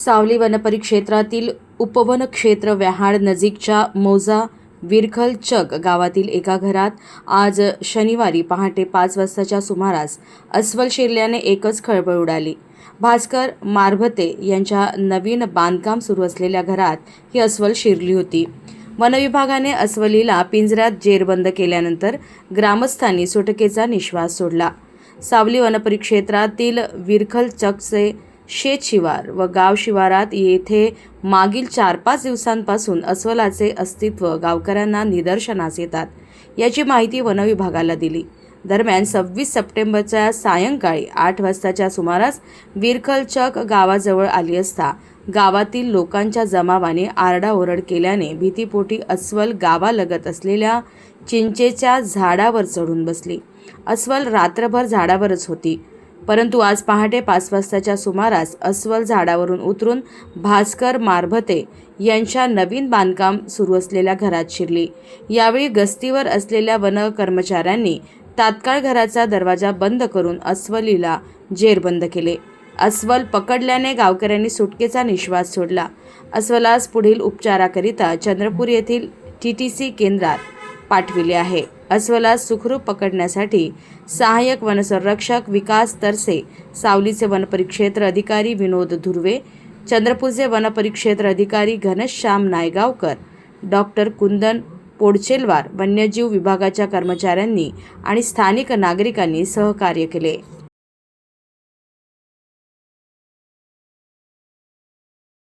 सावली वनपरिक्षेत्रातील उपवन क्षेत्र व्याहाड नजीकच्या मौजा विरखल चक गावातील एका घरात आज शनिवारी पहाटे पाच वाजताच्या सुमारास अस्वल शिरल्याने एकच खळबळ उडाली. भास्कर मारभते यांच्या नवीन बांधकाम सुरू असलेल्या घरात ही अस्वल शिरली होती. वनविभागाने अस्वलीला पिंजऱ्यात जेरबंद केल्यानंतर ग्रामस्थांनी सुटकेचा निश्वास सोडला. सावली वनपरिक्षेत्रातील विरखल चकचे शेतशिवार व गाव शिवारात येथे मागील चार पाच दिवसांपासून अस्वलाचे अस्तित्व गावकऱ्यांना निदर्शनास येतात. याची माहिती वनविभागाला दिली. दरम्यान सव्वीस सप्टेंबरच्या सायंकाळी आठ वाजताच्या सुमारास विरखलचक गावाजवळ आली असता गावातील लोकांच्या जमावाने आरडाओरड केल्याने भीतीपोटी अस्वल गावालगत असलेल्या चिंचेच्या झाडावर चढून बसली. अस्वल रात्रभर झाडावरच होती. परंतु आज पहाटे पाच वाजताच्या सुमारास अस्वल झाडावरून उतरून भास्कर मारभते यांच्या नवीन बांधकाम सुरू असलेल्या घरात शिरली. यावेळी गस्तीवर असलेल्या वन कर्मचाऱ्यांनी तात्काळ घराचा दरवाजा बंद करून अस्वलीला जेरबंद केले. अस्वल पकडल्याने गावकऱ्यांनी सुटकेचा निश्वास सोडला. अस्वलास पुढील उपचाराकरिता चंद्रपूर येथील टी टी सी केंद्रात पाठविले आहे. अस्वलास सुखरूप पकडण्यासाठी सहाय्यक वनसंरक्षक विकास तरसे सावलीचे वनपरिक्षेत्र अधिकारी विनोद धुर्वे चंद्रपूरचे वनपरिक्षेत्र अधिकारी घनश्याम नायगावकर डॉक्टर कुंदन पोडचेलवार वन्यजीव विभागाच्या कर्मचाऱ्यांनी आणि स्थानिक नागरिकांनी सहकार्य केले.